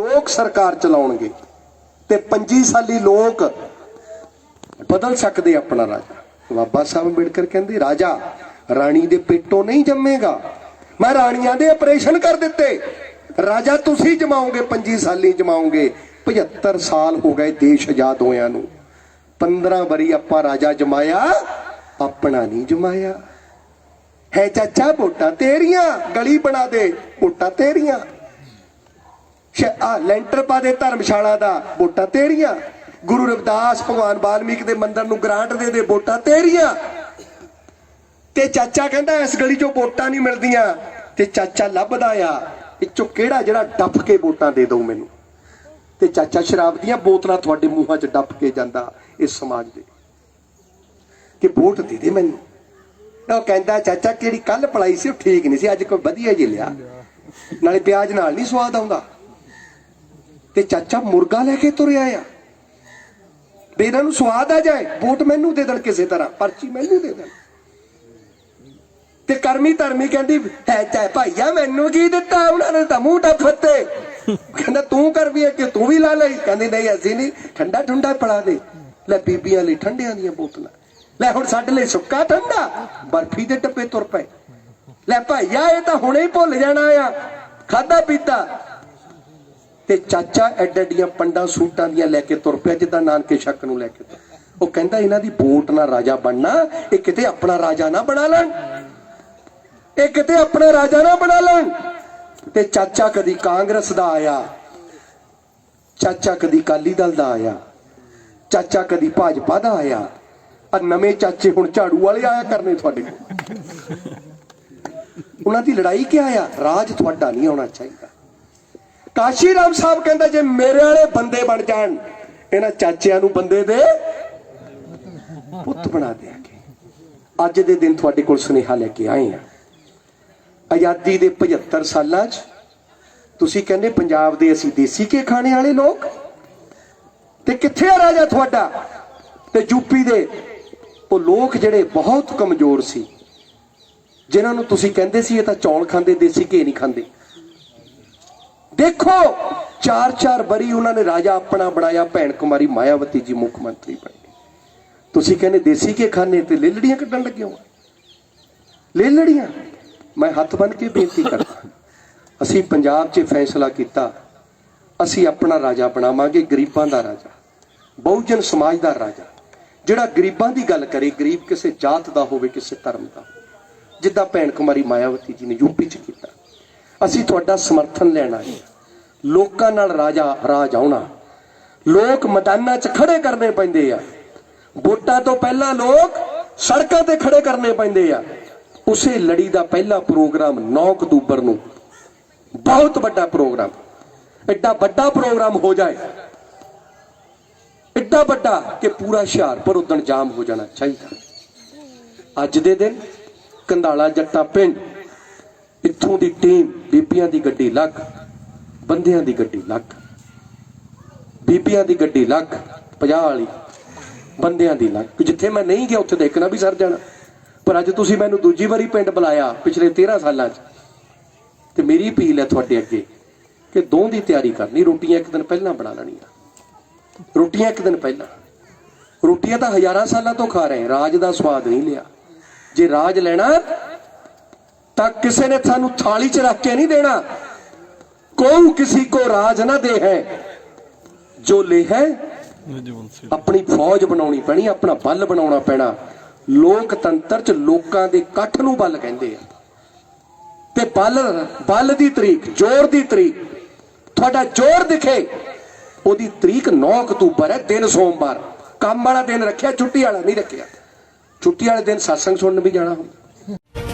ਲੋਕ ਸਰਕਾਰ ਚਲਾਉਣਗੇ ਤੇ 25 ਸਾਲੀ ਲੋਕ ਬਦਲ ਸਕਦੇ ਆਪਣਾ ਰਾਜਾ। ਬਾਬਾ ਸਾਹਿਬ ਅੰਬੇਡਕਰ ਕਹਿੰਦੇ, ਰਾਜਾ, ਰਾਣੀ ਦੇ ਪੇਟੋਂ ਨਹੀਂ ਜੰਮੇਗਾ। ਮੈਂ ਰਾਣੀਆਂ ਦੇ ਆਪਰੇਸ਼ਨ ਕਰ ਦਿੱਤੇ। ਰਾਜਾ, ਤੁਸੀਂ ਜਮਾਓਗੇ 25 ਸਾਲੀ ਜਮਾਓਗੇ। 75 ਸਾਲ ਹੋ ਗਏ ਦੇਸ਼ ਆਜ਼ਾਦ ਹੋਇਆਂ ਨੂੰ। 15 ਵਾਰੀ ਆਪਾਂ ਰਾਜਾ ਜਮਾਇਆ, ਆਪਣਾ ਨਹੀਂ ਜਮਾਇਆ। ਹੈ ਚਾਚਾ, ਵੋਟਾਂ ਤੇਰੀਆਂ, ਗਲੀ ਬਣਾ ਦੇ, ਵੋਟਾਂ ਤੇਰੀਆਂ। ਆ, ਲੈਂਟਰ ਪਾ ਦੇ ਧਰਮਸ਼ਾਲਾ ਦਾ, ਵੋਟਾਂ ਤੇਰੀਆਂ। ਗੁਰੂ ਰਵਿਦਾਸ ਭਗਵਾਨ ਵਾਲਮੀਕ ਦੇ ਮੰਦਿਰ ਨੂੰ ਗ੍ਰਾਂਟ ਦੇ ਦੇ, ਵੋਟਾਂ ਤੇਰੀਆਂ। ਤੇ ਚਾਚਾ ਕਹਿੰਦਾ, ਇਸ ਗਲੀ ਚੋਂ ਵੋਟਾਂ ਨਹੀਂ ਮਿਲਦੀਆਂ। ਤੇ ਚਾਚਾ ਲੱਭਦਾ ਆ ਵਿੱਚੋਂ ਕਿਹੜਾ ਜਿਹੜਾ ਡੱਫ ਕੇ ਵੋਟਾਂ ਦੇ ਦਊ ਮੈਨੂੰ। ਤੇ ਚਾਚਾ ਸ਼ਰਾਬ ਦੀਆਂ ਬੋਤਲਾਂ ਤੁਹਾਡੇ ਮੂੰਹਾਂ 'ਚ ਡੱਫ ਕੇ ਜਾਂਦਾ ਇਸ ਸਮਾਜ ਦੇ। ਕਿ ਵੋਟ ਦੇ ਦੇ ਮੈਨੂੰ। ਉਹ ਕਹਿੰਦਾ, ਚਾਚਾ ਕਿਹੜੀ ਕੱਲ ਪਲਾਈ ਸੀ, ਉਹ ਠੀਕ ਨਹੀਂ ਸੀ, ਅੱਜ ਕੋਈ ਵਧੀਆ ਜੀ ਲਿਆ। ਨਾਲੇ ਪਿਆਜ਼ ਨਾਲ ਨਹੀਂ ਸਵਾਦ ਆਉਂਦਾ। ਤੇ ਚਾਚਾ ਮੁਰਗਾ ਲੈ ਕੇ ਤੁਰਿਆ ਆ। ਵੀ ਇਹਨਾਂ ਨੂੰ ਸਵਾਦ ਆ ਜਾਏ, ਵੋਟ ਮੈਨੂੰ ਦੇ ਦੇਣ ਕਿਸੇ ਤਰ੍ਹਾਂ, ਪਰਚੀ ਮੈਨੂੰ ਦੇ ਦੇਣ। ਤੇ ਕਰਮੀ ਧਰਮੀ ਕਹਿੰਦੀ, ਹੈ ਚਾਹੇ ਭਾਈਆ ਮੈਨੂੰ ਕੀ ਦਿੱਤਾ, ਉਹਨਾਂ ਨੇ ਤਾਂ ਮੂੰਹ ਟੱਫਤੇ ਕਹਿੰਦਾ, ਤੂੰ ਕਰ ਵੀ ਕਿ ਤੂੰ ਵੀ ਲਾ ਲਈ। ਕਹਿੰਦੀ, ਨਹੀਂ, ਅਸੀਂ ਨਹੀਂ, ਠੰਡਾ ਠੰਡਾ ਪੜਾ ਦੇ। ਲੈ ਬੀਬੀਆਂ ਲਈ ਠੰਡਿਆਂ ਦੀਆਂ ਬੋਤਲਾਂ। ਲੈ ਹੁਣ ਸਾਡੇ ਲਈ ਸੁੱਕਾ ਠੰਡਾ, ਬਰਫੀ ਦੇ ਟੱਪੇ ਤੁਰ ਪਏ। ਲੈ ਭਾਈਆ, ਇਹ ਤਾਂ ਹੁਣੇ ਹੀ ਭੁੱਲ ਜਾਣਾ ਆ। ਖਾਦਾ ਪੀਤਾ। ਤੇ ਚਾਚਾ ਐਡ ਐਡੀਆਂ ਪੰਡਾਂ ਸੂਟਾਂ ਦੀਆਂ ਲੈ ਕੇ ਤੁਰ ਪਿਆ, ਜਿੱਦਾਂ ਨਾਨਕੇ ਸ਼ੱਕ ਨੂੰ ਲੈ ਕੇ। ਤੁਰ। ਉਹ ਕਹਿੰਦਾ, ਇਹਨਾਂ ਦੀ ਵੋਟ ਨਾਲ ਰਾਜਾ ਬਣਨਾ, ਇਹ ਕਿਤੇ ਆਪਣਾ ਰਾਜਾ ਨਾ ਬਣਾ ਲੈਣ। ਇਹ ਕਿਤੇ ਆਪਣਾ ਰਾਜਾ ਨਾ ਬਣਾ ਲੈਣ। ਤੇ ਚਾਚਾ ਕਦੀ ਕਾਂਗਰਸ ਦਾ ਆਇਆ, ਚਾਚਾ ਕਦੀ ਕਾਲੀ ਦਲ ਦਾ ਆਇਆ, ਚਾਚਾ ਕਦੀ ਭਾਜਪਾ ਦਾ ਆਇਆ। ਆ ਨਵੇਂ ਚਾਚੇ ਹੁਣ ਝਾੜੂ ਵਾਲੇ ਆਇਆ ਕਰਨੇ ਤੁਹਾਡੇ ਕੋਲ। ਉਹਨਾਂ ਦੀ ਲੜਾਈ ਕਿਆ ਆ? ਰਾਜ ਤੁਹਾਡਾ ਨਹੀਂ ਹੋਣਾ ਚਾਹੀਦਾ। ਕਾਸ਼ੀ ਰਾਮ ਸਾਹਿਬ ਕਹਿੰਦਾ ਜੇ ਮੇਰੇ ਵਾਲੇ ਬੰਦੇ ਬਣ ਜਾਣ, ਇਹਨਾਂ ਚਾਚਿਆਂ ਨੂੰ ਬੰਦੇ ਦੇ ਪੁੱਤ ਬਣਾ ਦਿਆਂਗੇ। ਅੱਜ ਦੇ ਦਿਨ ਤੁਹਾਡੇ ਕੋਲ ਸੁਨੇਹਾ ਲੈ ਕੇ ਆਏ ਆ ਆਜ਼ਾਦੀ ਦੇ 75 ਸਾਲਾਂ 'ਚ ਤੁਸੀਂ ਕਹਿੰਦੇ ਪੰਜਾਬ ਦੇ ਅਸੀਂ ਦੇਸੀ ਕੇ ਖਾਣੇ ਵਾਲੇ ਲੋਕ? ਤੇ ਕਿੱਥੇ ਆ ਰਾਜਾ ਤੁਹਾਡਾ? ਤੇ ਯੂਪੀ ਦੇ ਉਹ ਲੋਕ ਜਿਹੜੇ ਬਹੁਤ ਕਮਜ਼ੋਰ ਸੀ, ਜਿਨ੍ਹਾਂ ਨੂੰ ਤੁਸੀਂ ਕਹਿੰਦੇ ਸੀ ਇਹ ਤਾਂ ਚੌਲ ਖਾਂਦੇ, ਦੇਸੀ ਘੇ ਨਹੀਂ ਖਾਂਦੇ। ਦੇਖੋ, ਚਾਰ ਚਾਰ ਬਰੀ ਉਹਨਾਂ ਨੇ ਰਾਜਾ ਆਪਣਾ ਬਣਾਇਆ, ਭੈਣ ਕੁਮਾਰੀ ਮਾਇਆਵਤੀ ਜੀ ਮੁੱਖ ਮੰਤਰੀ ਬਣੇ। ਤੁਸੀਂ ਕਹਿੰਦੇ ਦੇਸੀ ਕੇ ਖਾਣੇ ਤੇ ਲੇਲੜੀਆਂ ਕੱਢਣ ਲੱਗੇ ਹੋ। ਲੇਲੜੀਆਂ? ਮੈਂ ਹੱਥ ਬੰਨ ਕੇ ਬੇਨਤੀ ਕਰਦਾ ਅਸੀਂ ਪੰਜਾਬ 'ਚ ਫੈਸਲਾ ਕੀਤਾ, ਅਸੀਂ ਆਪਣਾ ਰਾਜਾ ਬਣਾਵਾਂਗੇ, ਗਰੀਬਾਂ ਦਾ ਰਾਜਾ, ਬਹੁਜਨ ਸਮਾਜ ਦਾ ਰਾਜਾ। ਜਿਹੜਾ ਗਰੀਬਾਂ ਦੀ ਗੱਲ ਕਰੇ, ਗਰੀਬ ਕਿਸੇ ਜਾਤ ਦਾ ਹੋਵੇ, ਕਿਸੇ ਧਰਮ ਦਾ ਹੋਵੇ। ਜਿੱਦਾਂ ਭੈਣ ਕੁਮਾਰੀ ਮਾਇਆਵਤੀ ਜੀ ਨੇ ਯੂਪੀ 'ਚ ਕੀਤਾ। ਅਸੀਂ ਤੁਹਾਡਾ ਸਮਰਥਨ ਲੈਣਾ ਹੈ। ਲੋਕਾਂ ਨਾਲ ਰਾਜਾ ਰਾਜ ਆਉਣਾ। ਲੋਕ ਮੈਦਾਨਾਂ 'ਚ ਖੜੇ ਕਰਨੇ ਪੈਂਦੇ ਆ। ਵੋਟਾਂ ਤੋਂ ਪਹਿਲਾਂ ਲੋਕ ਸੜਕਾਂ ਤੇ ਖੜੇ ਕਰਨੇ ਪੈਂਦੇ ਆ। ਉਸੇ ਲੜੀ ਦਾ ਪਹਿਲਾ ਪ੍ਰੋਗਰਾਮ 9 ਅਕਤੂਬਰ ਨੂੰ। ਬਹੁਤ ਵੱਡਾ ਪ੍ਰੋਗਰਾਮ। ਐਡਾ ਵੱਡਾ ਪ੍ਰੋਗਰਾਮ ਹੋ ਜਾਏ। ਐਡਾ ਵੱਡਾ ਕਿ ਪੂਰਾ ਹੁਸ਼ਿਆਰਪੁਰ ਉਦਣ ਜਾਮ ਹੋ ਜਾਣਾ ਚਾਹੀਦਾ। ਅੱਜ ਦੇ ਦਿਨ ਕੰਧਾਲਾ ਜੱਟਾ ਪਿੰਡ, ਇੱਥੋਂ ਦੀ ਟੀਮ ਬੀਬੀਆਂ ਦੀ ਗੱਡੀ ਲੱਗ। ਬੰਦਿਆਂ ਦੀ ਗੱਡੀ ਲੱਗ, ਬੀਬੀਆਂ ਦੀ ਗੱਡੀ ਲੱਗ 50 ਵਾਲੀ, ਬੰਦਿਆਂ ਦੀ ਲੱਗ। ਜਿੱਥੇ ਮੈਂ ਨਹੀਂ ਗਿਆ, ਉੱਥੇ ਦੇਖਣਾ ਵੀ ਸਰ ਜਾਣਾ। ਪਰ ਅੱਜ ਤੁਸੀਂ ਮੈਨੂੰ ਦੂਜੀ ਵਾਰੀ ਪਿੰਡ ਬੁਲਾਇਆ, ਪਿਛਲੇ 13 ਸਾਲਾਂ 'ਚ। ਤੇ ਮੇਰੀ ਅਪੀਲ ਹੈ ਤੁਹਾਡੇ ਅੱਗੇ ਕਿ ਦੋ ਦੀ ਤਿਆਰੀ ਕਰਨੀ, ਰੋਟੀਆਂ ਇੱਕ ਦਿਨ ਪਹਿਲਾਂ ਬਣਾ ਲੈਣੀਆਂ। ਰੋਟੀਆਂ ਇੱਕ ਦਿਨ ਪਹਿਲਾਂ। ਰੋਟੀਆਂ ਤਾਂ ਹਜ਼ਾਰਾਂ ਸਾਲਾਂ ਤੋਂ ਖਾ ਰਹੇ ਰਾਜ ਦਾ ਸਵਾਦ ਨਹੀਂ ਲਿਆ। ਜੇ ਰਾਜ ਲੈਣਾ, ਤਾਂ ਕਿਸੇ ਨੇ ਸਾਨੂੰ ਥਾਲੀ 'ਚ ਰੱਖ ਕੇ ਨਹੀਂ ਦੇਣਾ। ਕੋਈ ਕਿਸੇ ਕੋ ਰਾਜ ਨਾ ਦੇ ਹੈ ਜੋ ਲੈ ਹੈ ਆਪਣੀ ਫੌਜ ਬਣਾਉਣੀ ਪੈਣੀ ਆਪਣਾ ਬਲ ਬਣਾਉਣਾ ਪੈਣਾ ਲੋਕਤੰਤਰ 'ਚ ਲੋਕਾਂ ਦੇ ਇਕੱਠ ਨੂੰ ਬਲ ਕਹਿੰਦੇ ਆ ਤੇ ਬਲ ਬਲ ਦੀ ਤਰੀਕ ਜ਼ੋਰ ਦੀ ਤਰੀਕ ਤੁਹਾਡਾ ਜ਼ੋਰ ਦਿਖੇ ਉਹਦੀ ਤਰੀਕ 9 ਅਕਤੂਬਰ ਹੈ ਦਿਨ ਸੋਮਵਾਰ ਕੰਮ ਵਾਲਾ ਦਿਨ ਰੱਖਿਆ ਛੁੱਟੀ ਵਾਲਾ ਨਹੀਂ ਰੱਖਿਆ ਛੁੱਟੀ ਵਾਲੇ ਦਿਨ satsang ਸੁਣਨ ਵੀ ਜਾਣਾ ਹੁੰਦਾ